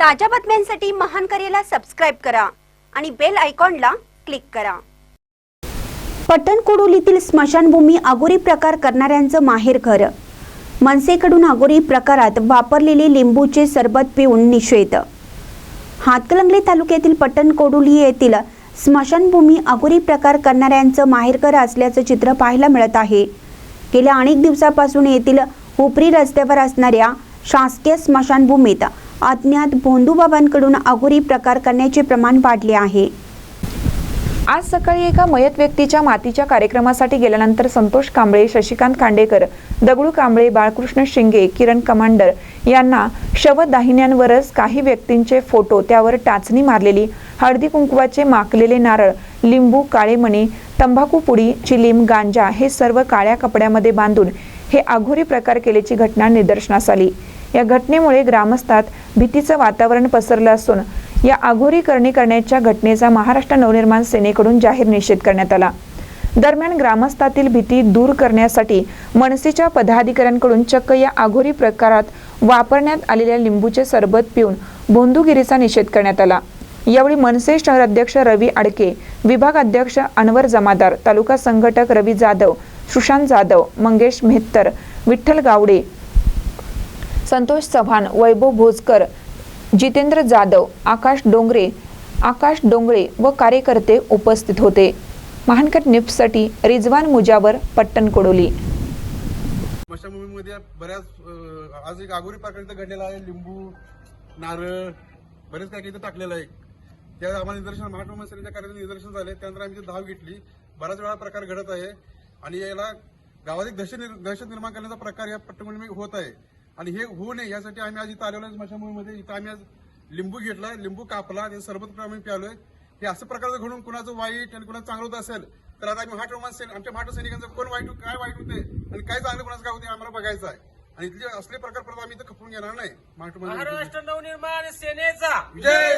ताज्या बातम्यांसाठी महान करेला सबस्क्राईब करा आणि बेल आयकॉनला क्लिक करा. पट्टणकोडोलीतील स्मशानभूमी आगोरी प्रकार करणाऱ्यांचं माहेरघर मनसेकडून आगोरी प्रकारात वापरलेले लिंबूचे सरबत पिऊन निषेध. हातकलंगले तालुक्यातील पट्टणकोडोली येथील स्मशानभूमी अगोरी प्रकार करणाऱ्यांचं माहेरघर असल्याचं चित्र पाहायला मिळत आहे. गेल्या अनेक दिवसापासून येथील उपरी रस्त्यावर असणाऱ्या शासकीय स्मशानभूमीत अज्ञात भोंदूबाबांकडून अघोरी प्रकार करण्याचे प्रमाण वाढले आहे. आज सकाळी एका मयत व्यक्तीच्या मातीच्या कार्यक्रमासाठी गेल्यानंतर संतोष कांबळे शशिकांत खांडेकर दगडू कांबळे बाळकृष्ण शिंगे किरण कमांडर यांना शवदाहिन्यांवरच काही व्यक्तींचे फोटो त्यावर टाचणी मारलेली हळदी कुंकवाचे माकलेले नारळ लिंबू काळे मणी तंबाखू पुडी चिलीम गांजा हे सर्व काळ्या कपड्यामध्ये बांधून हे आघोरी प्रकार केल्याची घटना निदर्शनास आली. या घटनेमुळे ग्रामस्थात भीतीचं वातावरण पसरलं असून या आघोरी करणी करण्याच्या घटनेचा महाराष्ट्र नवनिर्माण सेनेकडून जाहीर निषेध करण्यात आला. दरम्यान ग्रामस्थातील भीती दूर करण्यासाठी मनसेच्या पदाधिकाऱ्यांकडून चक्क या आघोरी प्रकारात वापरण्यात आलेल्या लिंबूचे सरबत पिऊन बोंदुगिरीचा निषेध करण्यात आला. यावेळी मनसे शहराध्यक्ष रवी आडके विभाग अध्यक्ष अनवर जमादार तालुका संघटक रवी जाधव सुशांत जाधव मंगेश मेहत्तर विठ्ठल गावडे संतोष चव्हाण वैभव भोजकर जितेंद्र जाधव आकाश डोंगरे आकाश डोंगळे व कार्यकर्ते उपस्थित होते. महानकट निफ्टसाठी रिजवान मुजावर पट्टण कोडोली. स्मशानभूमीमध्ये बऱ्याच आज एक आगोरी प्रकार इथं घडलेला आहे. लिंबू नारळ बरेच काही इथं टाकलेलं आहे. त्या आम्हाला निदर्शन महात्मा सेनेच्या कार्यालयात निदर्शन झाले. त्यानंतर आम्ही धाव घेतली. बऱ्याच वेळा प्रकार घडत आहे. आणि याला गावात एक दहशत दहशत निर्माण करण्याचा प्रकार या पट्टणमध्ये होत आहे. आणि हे होऊ नये यासाठी आम्ही आज इथं आलेलो आहे स्मशानभूमीमध्ये. इथं आम्ही आज लिंबू घेतला लिंबू कापला ते सरबत आम्ही प्यालोय. हे असं प्रकारचं घडून कुणाचं वाईट आणि कुणाचं चांगलं होत असेल तर आता आम्ही महाराष्ट्र रोमन सैनिक आमच्या महाराष्ट्र सैनिकांचं कोण वाईट काय वाईट होते आणि काय चांगलं कुणाचं काय होते आम्हाला बघायचं आहे. आणि इथले असले प्रकार परत आम्ही इथं खपून घेणार नाही महाराष्ट्र नवनिर्माण सेनेचा जय